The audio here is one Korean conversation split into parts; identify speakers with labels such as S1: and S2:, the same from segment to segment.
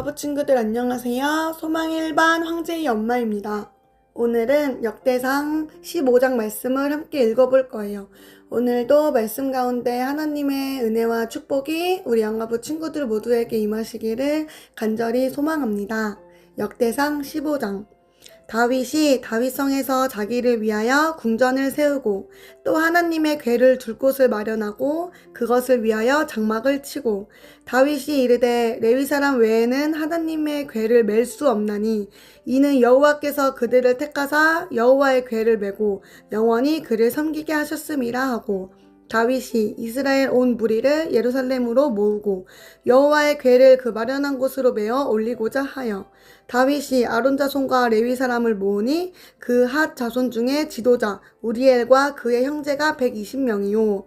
S1: 영화부 친구들 안녕하세요. 소망의 1반 황제의 엄마입니다. 오늘은 역대상 15장 말씀을 함께 읽어볼 거예요. 오늘도 말씀 가운데 하나님의 은혜와 축복이 우리 영화부 친구들 모두에게 임하시기를 간절히 소망합니다. 역대상 15장 다윗이 다윗성에서 자기를 위하여 궁전을 세우고 또 하나님의 궤를 둘 곳을 마련하고 그것을 위하여 장막을 치고 다윗이 이르되 레위 사람 외에는 하나님의 궤를 맬 수 없나니 이는 여호와께서 그들을 택하사 여호와의 궤를 메고 영원히 그를 섬기게 하셨음이라 하고 다윗이 이스라엘 온 무리를 예루살렘으로 모으고 여호와의 궤를 그 마련한 곳으로 메어 올리고자 하여 다윗이 아론 자손과 레위 사람을 모으니 그 핫 자손 중에 지도자 우리엘과 그의 형제가 120명이요.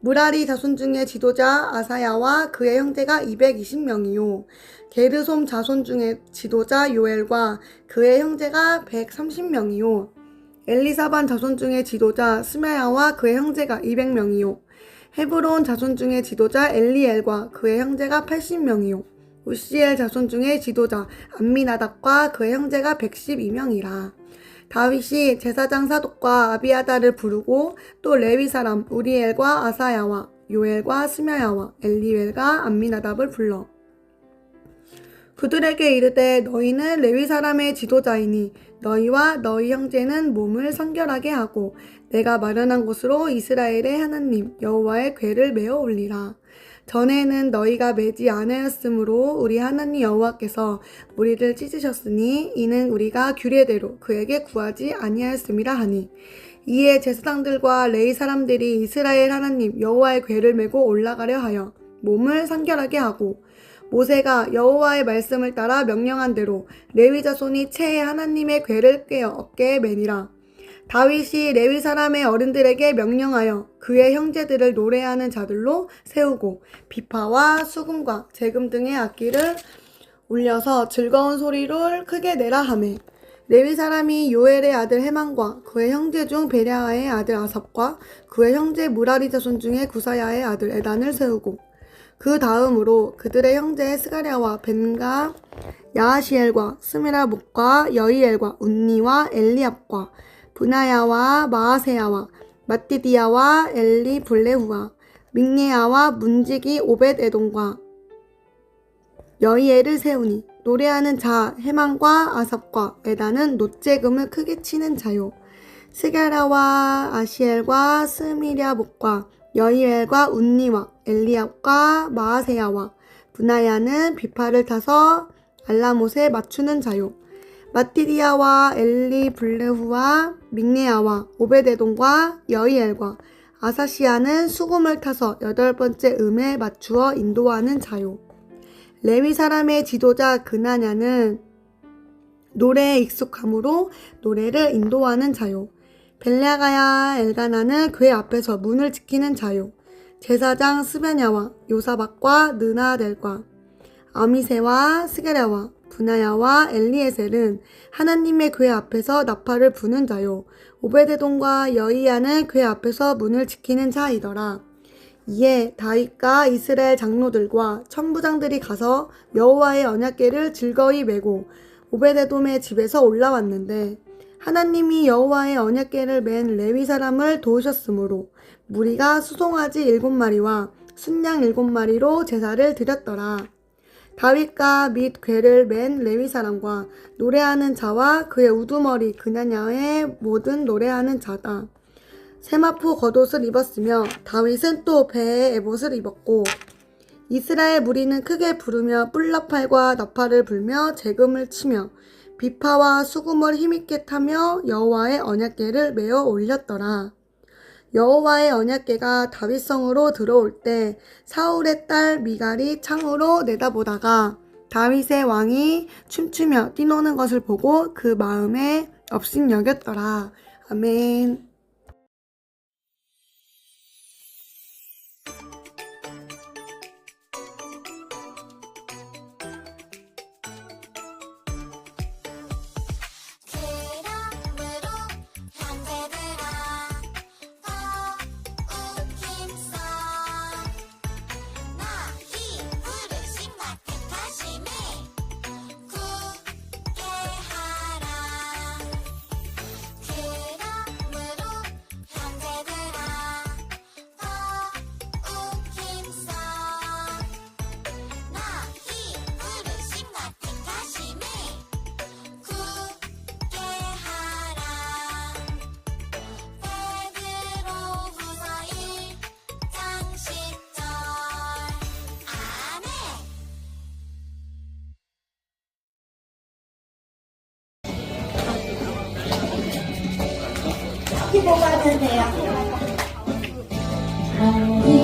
S1: 무라리 자손 중에 지도자 아사야와 그의 형제가 220명이요. 게르솜 자손 중에 지도자 요엘과 그의 형제가 130명이요 엘리사반 자손 중에 지도자 스메야와 그의 형제가 200명이요. 헤브론 자손 중에 지도자 엘리엘과 그의 형제가 80명이요. 우시엘 자손 중에 지도자 암미나답과 그의 형제가 112명이라. 다윗이 제사장 사독과 아비아다를 부르고 또 레위 사람 우리엘과 아사야와 요엘과 스메야와 엘리엘과 암미나답을 불러 그들에게 이르되 너희는 레위 사람의 지도자이니 너희와 너희 형제는 몸을 성결하게 하고 내가 마련한 곳으로 이스라엘의 하나님 여호와의 궤를 메어 올리라. 전에는 너희가 매지 않았으므로 우리 하나님 여호와께서 우리를 찢으셨으니 이는 우리가 규례대로 그에게 구하지 아니하였음이라 하니 이에 제사장들과 레이 사람들이 이스라엘 하나님 여호와의 궤를 메고 올라가려 하여 몸을 성결하게 하고 모세가 여호와의 말씀을 따라 명령한 대로 레위 자손이 채에 하나님의 궤를 꿰어 어깨에 매니라. 다윗이 레위 사람의 어른들에게 명령하여 그의 형제들을 노래하는 자들로 세우고 비파와 수금과 재금 등의 악기를 울려서 즐거운 소리를 크게 내라 하매 레위 사람이 요엘의 아들 해만과 그의 형제 중 베랴의 아들 아삽과 그의 형제 무라리 자손 중에 구사야의 아들 에단을 세우고 그 다음으로 그들의 형제 스가랴와 벤가 야하시엘과 스미라목과 여이엘과 운니와 엘리압과 분하야와 마아세야와 마띠디야와 엘리 블레후와 믹네야와 문지기 오벳 에돔과 여이엘을 세우니 노래하는 자 해만과 아삽과 에다는 노재금을 크게 치는 자요. 스가랴와 아시엘과 스미랴목과 여이엘과 운니와 엘리압과 마아세야와 분하야는 비파를 타서 알라못에 맞추는 자요. 마티디아와 엘리 블레후와 믹네아와 오베데돈과 여이엘과 아사시아는 수금을 타서 여덟 번째 음에 맞추어 인도하는 자요. 레위 사람의 지도자 그나냐는 노래에 익숙함으로 노래를 인도하는 자요. 벨레가야 엘가나는 그의 앞에서 문을 지키는 자요. 제사장 스베냐와 요사박과 느나델과 아미세와 스게랴와 분하야와 엘리에셀은 하나님의 궤 앞에서 나팔을 부는 자요. 오베데돈과 여이야는 궤 앞에서 문을 지키는 자이더라. 이에 다윗과 이스라엘 장로들과 천부장들이 가서 여호와의 언약궤를 즐거이 메고 오베데돔의 집에서 올라왔는데 하나님이 여호와의 언약궤를 맨 레위 사람을 도우셨으므로 무리가 수송아지 일곱 마리와 순양 일곱 마리로 제사를 드렸더라. 다윗과 및 궤를 맨 레위 사람과 노래하는 자와 그의 우두머리 그냐냐의 모든 노래하는 자다. 세마포 겉옷을 입었으며 다윗은 또 배에 에봇을 입었고 이스라엘 무리는 크게 부르며 뿔나팔과 나팔을 불며 재금을 치며 비파와 수금을 힘있게 타며 여호와의 언약궤를 메어 올렸더라. 여호와의 언약궤가 다윗성으로 들어올 때 사울의 딸 미갈이 창으로 내다보다가 다윗의 왕이 춤추며 뛰노는 것을 보고 그 마음에 업신여겼더라. 아멘.
S2: 15가 되세요. 하나님이 주신